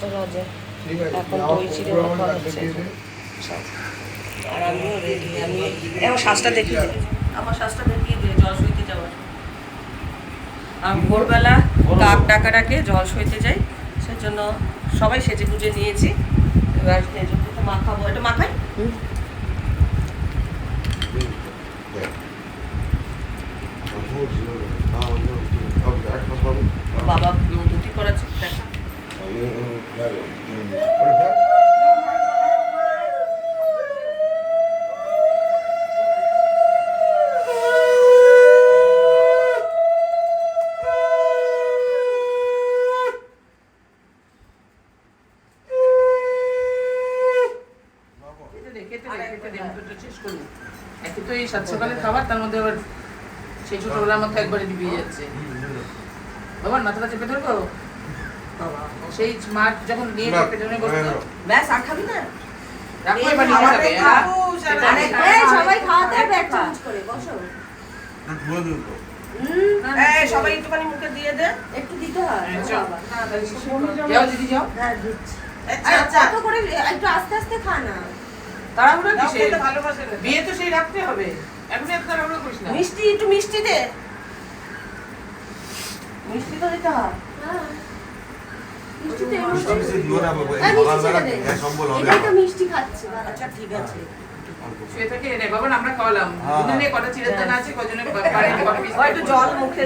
পাঁচটা বাজে এখন দই চিড়ে লাগবে হচ্ছে। আর আমিও রেডি আমি আমার শ্বাসটা দেখিয়ে দে। আমার শ্বাসটা দেখিয়ে জল সইতে যাওয়ার। আমি ভোরবেলা কাক ডাকা ডাকে জল সইতে যাই সেজন্য সবাই সেজে গুজে নিয়েছি। এবার সেজন্য তো মাখাবো। এটা মাখাই? বাবা দুটি করাচ্ছে দেখা। একে তো এই সাত সকালে খাবার তার মধ্যে আবার সেই ছোটবেলার মতো একবারে ডিবিয়ে যাচ্ছে বাবা মাথাটা চেপে ধরবো? সেই স্মার্ট যখন নিয়ে না, পেছনে বসতো। ব্যাস আর খাবি না? হ্যাঁ? সবাই খাওয়াতে হবে এক চামচ করে বসো। না, ধুয়ে দিন তো। সবাই একটুখানি মুখে দিয়ে দে। একটু দিতে হয় হ্যাঁ, ও চল। বাবা। যাও দিদি যাও। হ্যাঁ দিচ্ছি। আচ্ছা, আচ্ছা। কত করে একটু আস্তে আস্তে খা না। তাড়াহুড়ো দাও, ভালোবাসে বিয়ে তো সেই রাখতে হবে। এখন এত তাড়াহুড়ো করিস না। মিষ্টি একটু মিষ্টি দে। মিষ্টি তো দিতে হয়। হ্যাঁ। আমরা হ্যাঁ। কটা চিড়ের আছে কজনে পারে কটা পিস ও একটু জল মুখে।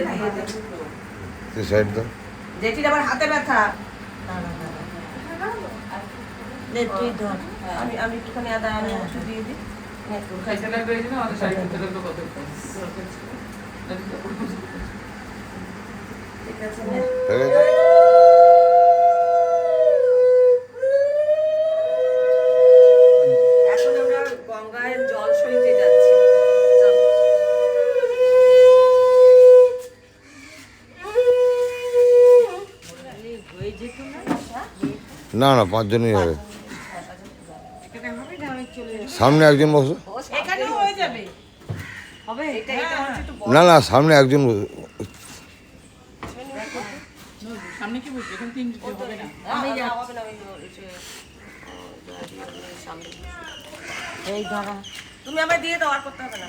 জেঠির আবার হাতে ব্যথা আমি আমি একটুখানি আদা আমি একটু দিয়ে দিই। খাইতে লাগবে এই জন্য আমাদের শাড়ি ঠিক আছে না না পাঁচজনই হবে। সামনে একজন বসো হয়ে। না না সামনে একজন তুমি আমায় দিয়ে দাও আর করতে হবে না।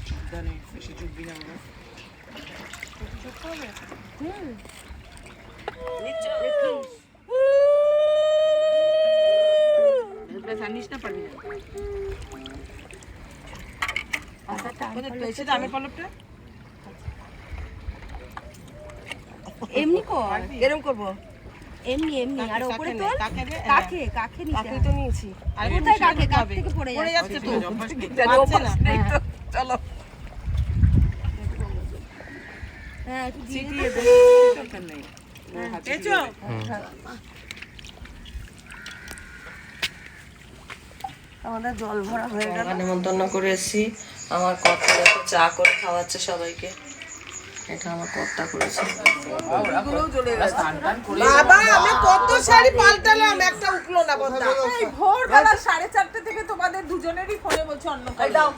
সাবধানে বেশি চুপবি না আমরা নিচে ব্যাস আর নিস না পারবি না আমের এমনি কর। এরকম করব? এমনি এমনি। আর ওপরে তোল কাকে কাকে নিতে কাকে তো নিয়েছি আর কোথায় কাকে? কাক। থেকে পড়ে পড়ে যাচ্ছে তো। পাচ্ছে না। চলো। হ্যাঁ একটু দিয়ে দে। দরকার নেই। পেয়েছ? আমাদের জল ভরা হয়ে গেল। নেমন্তন্ন করে এসেছি। আমার দেখো চা করে খাওয়াচ্ছে সবাইকে। এটা আমার কর্তা করেছে। বাবা আমি কত শাড়ি পাল্টালাম একটা উঠল না বন্ধা। এই ভোরবেলা সাড়ে চারটে থেকে তোমাদের দুজনেরই ফোনে বলছে অন্য দাও দাও।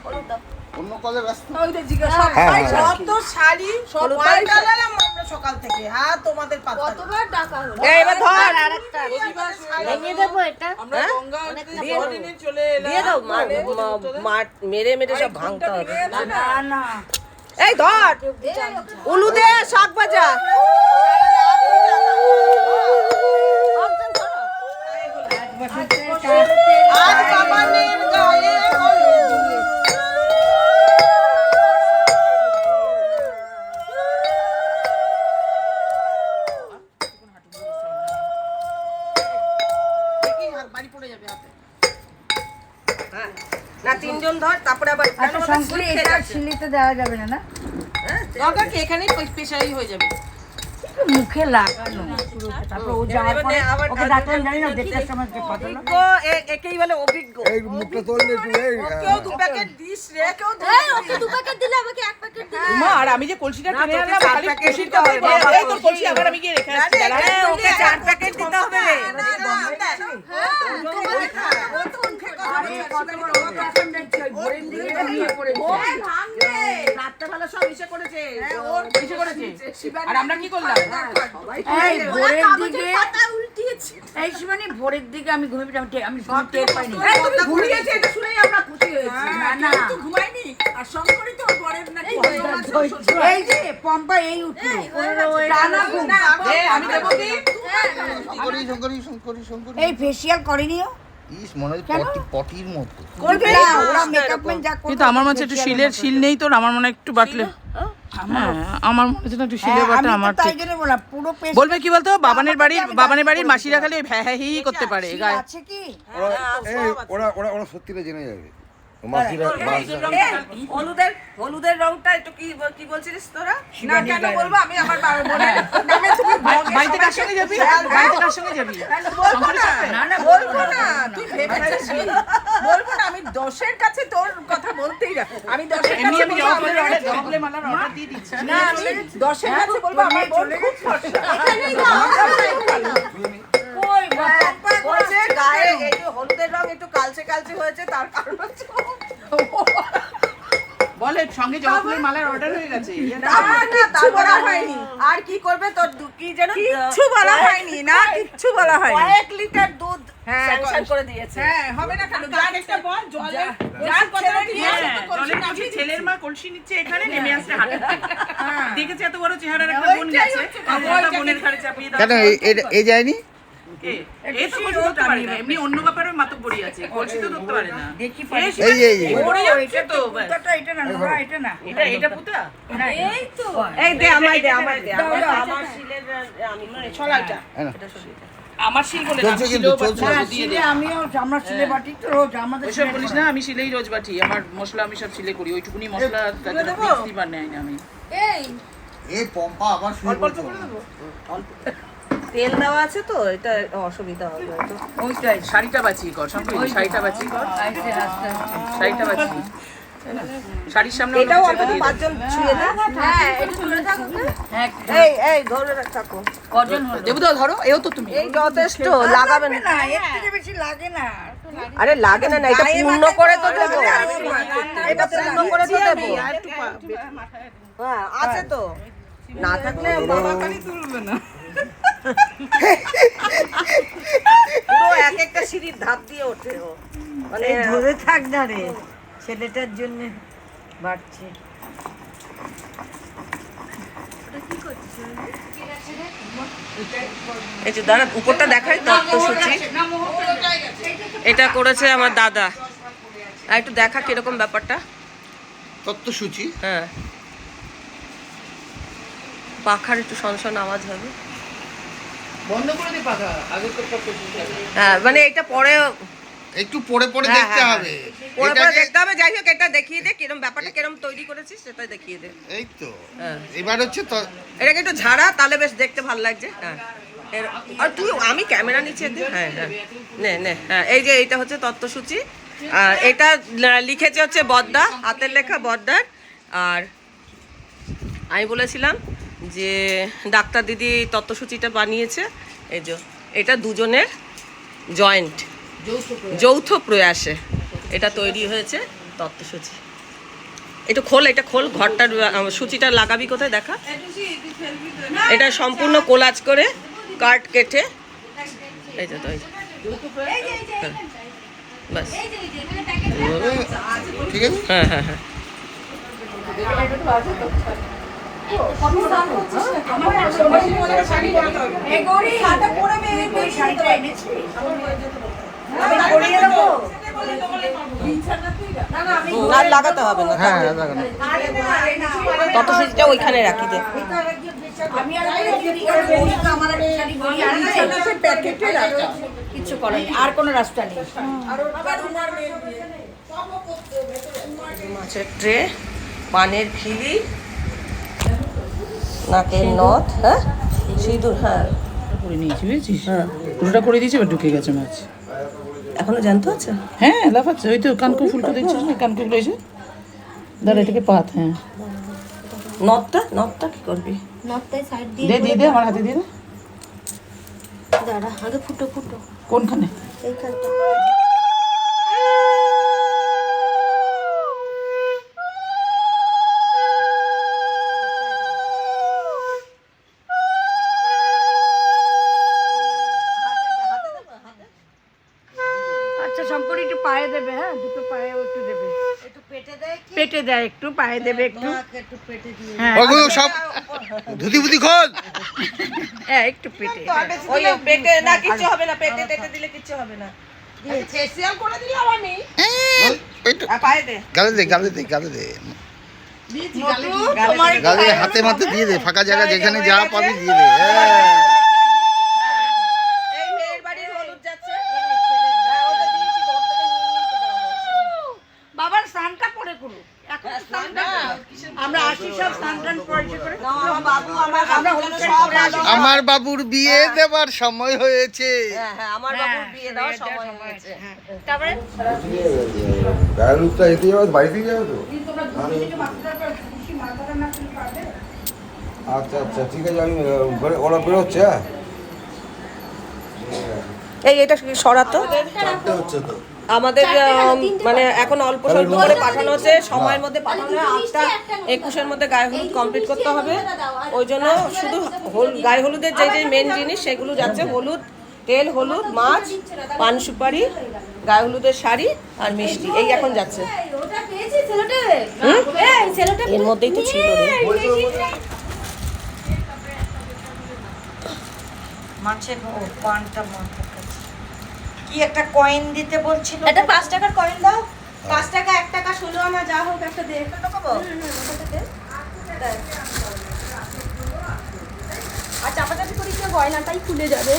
কাজে ব্যস্ত? ওই যে জিজ্ঞাসা হ্যাঁ, সবাই হ্যাঁ। কত শাড়ি সব পাল্টালাম আমরা সকাল থেকে হ্যাঁ তোমাদের পাতা কতবার ডাকা হলো? এই এবার ধর। ভেঙে দেবো এটা আমরা গঙ্গা দিনে চলে এলাম দিয়ে দাও মা- মা- মা- মেরে মেরে সব ভাঙতে হবে। না না। এই ধর উলু দে শাক ভাজা আজ। না তিনজন ধর তারপরে আবার এটা ওটা এটা শিলিতে দেওয়া যাবে না না? হ্যাঁ, দরকার কি? এখানেই পেশাই হয়ে যাবে। মুখে লাগানো। তারপর ও যাওয়ার পরে ওকে ডাকলাম জানি না দেখতে আসতে আমার যে কত লোক। একেই বলে অভিজ্ঞ। এই মুখটা তোললে একটু এই কেউ দু প্যাকেট দিস রে। কেউ দু এই, ওকে দু প্যাকেট দিলে আমাকে এক প্যাকেট দিলে মা আর আমি যে কলসিটা কিনে আনলাম খালি কলসির কথা এই তোর কলসি আবার আমি গিয়ে রেখে আসছি। ওকে চার প্যাকেট দিতে হবে। রে রাত্রেবেলা সব ইসে করেছে। কিসে করেছে? আর আমরা কি করলাম? এই ভোরের দিকে এই শিবানী ভোরের দিকে আমি ঘুমিয়ে আমি টে- আমি টের পাইনি। ঘুমিয়েছে এটা শুনেই আমরা খুশি হয়েছি। না, না। তো ঘুমায়নি। আর শঙ্করই তো পরের নাকি এই যে পম্পা এই উঠল। টানা ঘুম। আমি দেবো কি? শঙ্করী শঙ্করী শঙ্করী শঙ্করী এই ফেসিয়াল করেনিও ইস মনে হয় পটি পটির মতো করবে না ওরা মেকআপ ম্যান যা করবে কিন্তু আমার মনে একটু শিলের শিল নেই তোর আমার মনে একটু বাটলে হ্যাঁ আমার মনে হচ্ছে না একটু শিলে হ্যাঁ, বাটা আমার তাই জন্য বললাম পুরো পেশ বলবে কি বলতো বাবানের বাড়ির বাবানের বাড়ির মাসিরা খালি ভ্যা হ্যাঁ হি করতে পারে গায়ে আছে কি ওরা ওরা ওরা সত্যিটা জেনে যাবে হলুদের হলুদের রংটা একটু কি কি বলছিলিস তোরা? না কেন বলব? আমি আমার বাবার বোনের নামে তুমি বাড়িতে কার সঙ্গে যাবি? বাড়িতে কার সঙ্গে যাবি? বলব না। না না বলব না। তুই ভেবেছিস বলব না আমি দশের কাছে তোর কথা বলতেই না আমি দশের কাছে আমি বলব আমার মালার অর্ডার দিয়ে দিচ্ছি। না আমি দশের কাছে বলব আমার বোন খুব ফর্সা। এখানেই গায়ে এই হলুদের রং একটু কালচে কালচে হয়েছে তার কারণ হচ্ছে বলে সঙ্গে জবাবলের মালার অর্ডার হয়ে গেছে। না, না, কিচ্ছু বলা হয়নি। আর কি করবে তোর কি যেন কিচ্ছু বলা হয়নি না কিচ্ছু বলা হয়নি। কয়েক লিটার দুধ হ্যাঁ, করে দিয়েছে। হ্যাঁ হবে না কেন যার একটা বল জলে যার ছেলের মা কলসি নিচ্ছে এখানে নেমে আসছে। হ্যাঁ। দেখেছে এত বড় চেহারার একটা বোন গেছে। হচ্ছে আর বোনটা বোনের ঘাড়ে চাপিয়ে দাও কেন এই- এই যায়নি? কে? এ তো কলসি ধরতে পারে না এমনি অন্য ব্যাপারে মাতব্বরি আছে কলসি তো ধরতে পারে না। দেখি এই এই পড়ে যাচ্ছে তো পুতাটা এটা না নোরা এটা না। এটা এটা পুতা? এই তো। এই দে আমায় দে আমায় দে আমার শিলের আমি মানে ছলাইটা। হ্যাঁ। আমার শিল বলে না। বাটি হ্যাঁ, দিয়ে শিলে আমিও আমরা শিলে বাটি তো রোজ আমাদের শিলে বলিস না আমি শিলেই রোজ বাটি আমার মশলা আমি সব শিলে করি ওইটুকুনি মশলা মিক্সি না আমি। এই। পম্পা আবার শুরু করছে তেল দেওয়া আছে তো এটা অসুবিধা হবে হয়তো। ওইটাই শাড়িটা বাঁচিয়ে কর সঙ্গে শাড়িটা বাঁচিয়ে কর। শাড়িটা বাঁচিয়ে শাড়ির সামনে এটাও। পাঁচজন ছুঁয়ে দে। হ্যাঁ এটা তুলে থাকো হ্যাঁ এই এই ধরে থাকো। কজন হলো? দেবুদা ধরো এও তো তুমি। এই যথেষ্ট লাগাবেন না এর থেকে বেশি লাগে না। আরে লাগে না না এটা পূর্ণ করে তো দেবো। এটা পূর্ণ করে তো দেবো। হ্যাঁ আছে তো। না থাকলে বাবা কালি তুলবে না। পুরো এক একটা সিঁড়ির ধাপ দিয়ে ওঠে ও। মানে ধরে থাক না রে ছেলেটার জন্য বাড়ছে। এই যে দাঁড়া উপরটা দেখাই তত্ত্বসূচি এটা করেছে আমার দাদা। আর একটু দেখা কীরকম ব্যাপারটা। তত্ত্বসূচি। হ্যাঁ। পাখার একটু সনসন আওয়াজ হবে। বন্ধ করে দে পাখা আগে তো হ্যাঁ মানে এটা পরে একটু পরে পরে হ্যাঁ, দেখতে হ্যাঁ, হবে। পরে পরে দেখতে হবে যাই হোক এটা দেখিয়ে দে কিরম ব্যাপারটা কিরম তৈরি করেছিস সেটা দেখিয়ে দে। এই তো। হ্যাঁ। এবার হচ্ছে তো এটাকে একটু ঝাড়া তাহলে বেশ দেখতে ভালো লাগছে। হ্যাঁ। আর তুই আমি ক্যামেরা নিচে দে। হ্যাঁ হ্যাঁ। নে নে হ্যাঁ এই যে এইটা হচ্ছে তত্ত্বসূচি। আর এটা লিখেছে হচ্ছে বদ্দা হাতের লেখা বদ্দার। আর আমি বলেছিলাম যে ডাক্তার দিদি তত্ত্বসূচিটা বানিয়েছে এই যে এটা দুজনের জয়েন্ট যৌথ প্রয়াসে এটা তৈরি হয়েছে তত্ত্বসূচি এটা খোল এটা খোল ঘরটার সূচিটা লাগাবি কোথায় দেখা এটা সম্পূর্ণ কোলাজ করে কাট কেটে এই যে তো এই যে। হ্যাঁ। বাস হ্যাঁ হ্যাঁ হ্যাঁ আর লাগাতে হবে না হ্যাঁ লাগানো। তত্ত্বসূচিটা ওইখানে রাখি দে কিচ্ছু করার আর কোনো রাস্তা নেই। মাছের ট্রে পানের খিলি নাকের নথ হ্যাঁ? সিঁদুর। হ্যাঁ। করে নিয়েছি বুঝেছিস? পুরোটা করে দিয়েছি এবার ঢুকে গেছে মাছ। এখনও জানতে আছে? হ্যাঁ লাফাচ্ছে ওই তো কানকু ফুলকো দেখছিস না? কানকু ফুল এসে? দাঁড়া এটাকে পাত হ্যাঁ। নথটা? নথটা কি করবি? নর্থটাই সাইড দে দিয়ে দিয়ে দে আমার হাতে দিয়ে দাঁড়া আগে ফুটো ফুটো। কোনখানে? এইখানটা। দেয় একটু পায়ে দেবে একটু। একটু পেটে দিয়ে হ্যাঁ। সব ধুতি বুতি খোল। হ্যাঁ একটু পেটে ওই পেটে না কিচ্ছু হবে না পেটে টেটে দিলে কিচ্ছু হবে না। ফেসিয়াল করে দিলাম আমি এইটু আর পায়ে দে। গালে দে গালে দে গালে দে। তোমার গালে হাতে মাতে দিয়ে দে ফাঁকা জায়গা যেখানে যা পাবি দিয়ে দে হ্যাঁ। এই মেয়ের বাড়ির হলুদ যাচ্ছে হ্যাঁ, ওটা দিয়েছি তো, ওর থেকে নিয়ে নিয়ে তো দেওয়া হয়েছে। বাবার স্নানটা করে করুক এখন স্নানটা আমরা আসি সব স্নান টান পরিচয় করে না, আমার বাবু আমার আমরা বাবু হলুদ যেন শাড়ি সব পরে আসি। আমার বাবুর বিয়ে দেবার সময় হয়েছে। হ্যাঁ হ্যাঁ আমার বাবুর বিয়ে দেওয়ার সময় হয়েছে। তারপরে? গায়ের এতে যাবে বাড়িতে যাবে তো আচ্ছা আচ্ছা ঠিক আছে আমি ওরা বেরোচ্ছে হ্যাঁ। এই এটা সরাতো হচ্ছে তো। আমাদের মানে এখন অল্প স্বল্প করে পাঠানো হচ্ছে। সময়ের মধ্যে পাঠানো হয় আটটা একুশের মধ্যে গায়ে হলুদ কমপ্লিট করতে হবে। ওই জন্য শুধু হল গায়ে হলুদের যে যে মেন জিনিস সেগুলো যাচ্ছে হলুদ তেল হলুদ মাছ পান সুপারি গায়ে হলুদের শাড়ি আর মিষ্টি। এই এখন যাচ্ছে। এর মধ্যেই তো ছিল মাছের ও পানটা কাছে কি একটা কয়েন দিতে বলছিল? একটা পাঁচ টাকার কয়েন দাও। পাঁচ টাকা এক টাকা ষোলো আনা যা হোক একটা দে। আর চাপাচাপি করি কি গয়নাটাই খুলে যাবে।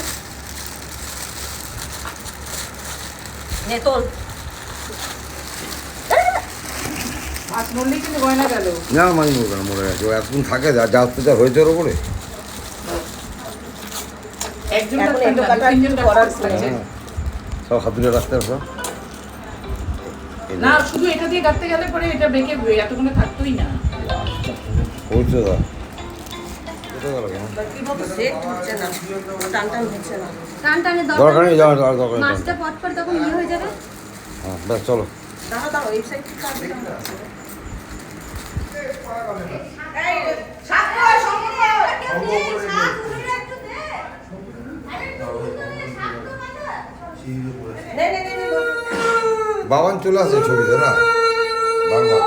নে তোল। মাছ কিন্তু গয়না গেল। না মাঝে মরে গেছে। থাকে যা যা অত্যাচার হয়েছে ওর ওপরে। একজন সব হাত ধরে রাখতে হবে। না শুধু এটা দিয়ে কাটতে গেলে পরে এটা বেঁকে এতক্ষণে থাকতোই না। দা হচ্ছে না টান টান হচ্ছে না। টান টানে দরকার নেই যাওয়ার আর দরকার মাছটা পট পট তখন ইয়ে হয়ে যাবে? হ্যাঁ ব্যাস চলো নে, নে। বাবান চলে আসে ছবিতে না? বারবার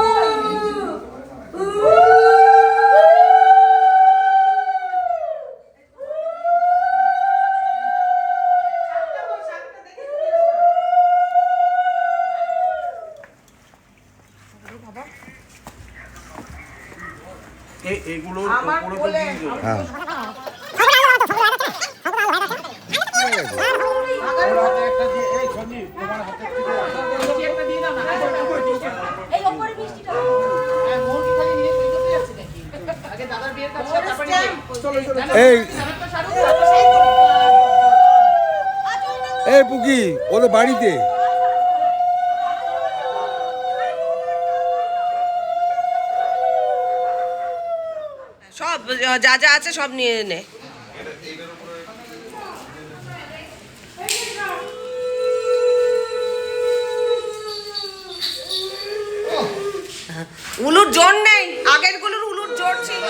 হ্যাঁ মিষ্টি একটা দিয়ে দাও না এই ওপরে মিষ্টিটা আর মোর কি খালি নিয়ে সই করতে যাচ্ছে নাকি আগে দাদার বিয়ের কাছে তারপরে নিয়ে এই। এই পুকি ওদের বাড়িতে। সব যা যা আছে সব নিয়ে নে। উলুর জোর নেই। আগেরগুলোর উলুর জোর ছিল।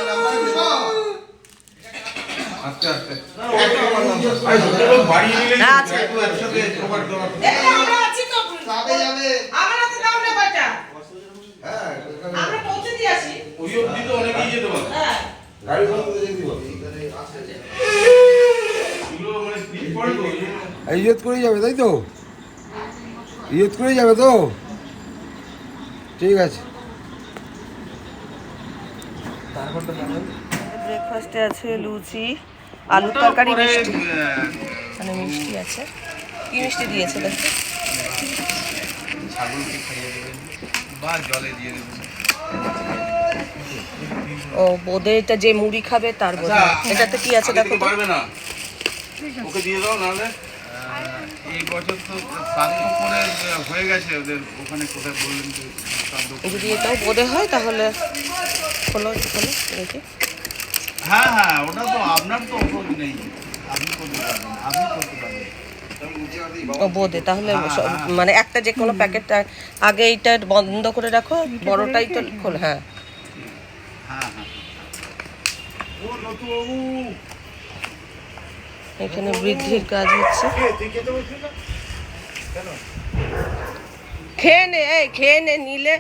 হ্যাঁ, আছে। ইজত করে যাবে তাই তো? ইজত করে যাবে তো? ঠিক আছে। ব্রেকফাস্টে আছে লুচি আলু তরকারি মিষ্টি। মানে মিষ্টি আছে। কি মিষ্টি দিয়েছে দেখো? ও বোধে এটা যে মুড়ি খাবে তার বোধ এটাতে কি আছে দেখো পারবে না। ওকে দিয়ে দাও নাহলে এই বছর তো হয়ে গেছে ওদের। ওখানে কোথায় বললেন। যদি এটাও বোধে হয় তাহলে খোলো খোলো দেখি হ্যাঁ হ্যাঁ ওটা তো আপনার তো ওষুধ নেই। আপনি করতে পারবেন আপনি করতে পারবেন। ও বোধে তাহলে সব- মানে একটা যে কোনো প্যাকেট আগে এইটা বন্ধ করে রাখো বড়টাই তো খোল হ্যাঁ। হ্যাঁ হ্যাঁ। এখানে বৃদ্ধির কাজ হচ্ছে। খেয়ে নে এই খেয়ে নে নিলে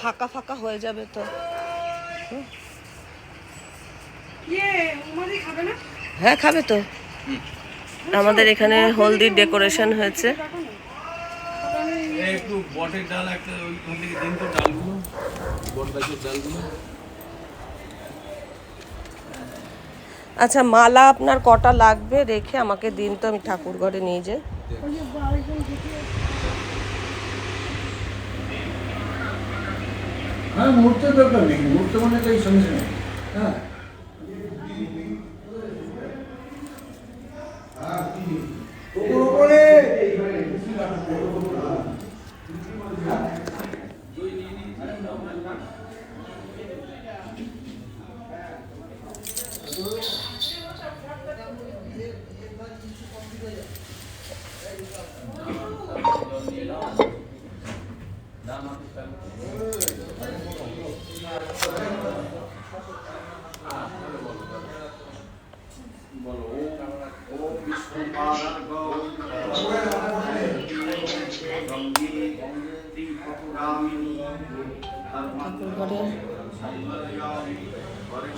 ফাঁকা ফাঁকা হয়ে যাবে তো। হ্যাঁ খাবে তো। আমাদের এখানে হলদির ডেকোরেশন হয়েছে। একটু বটের ডাল একটা ওইখান থেকে দিন তো ডালগুলো বট গাছের ডালগুলো। আচ্ছা মালা আপনার কটা লাগবে রেখে আমাকে দিন তো আমি ঠাকুর ঘরে নিয়ে যাই। হ্যাঁ মুহূর্তের দরকার নেই মুহূর্ত মানে তো এই সঙ্গে সঙ্গে হ্যাঁ ঠাকুর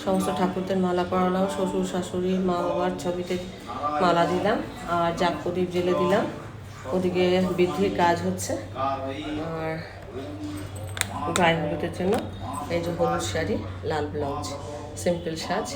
সমস্ত ঠাকুরদের মালা পরালাম, শ্বশুর, শাশুড়ি, মা বাবার ছবিতে মালা দিলাম, আর জাগ প্রদীপ জেলে দিলাম, ওদিকে বৃদ্ধির কাজ হচ্ছে, আর গায়ে হলুদের জন্য এই যে হলুদ শাড়ি, লাল ব্লাউজ, সিম্পল সাজ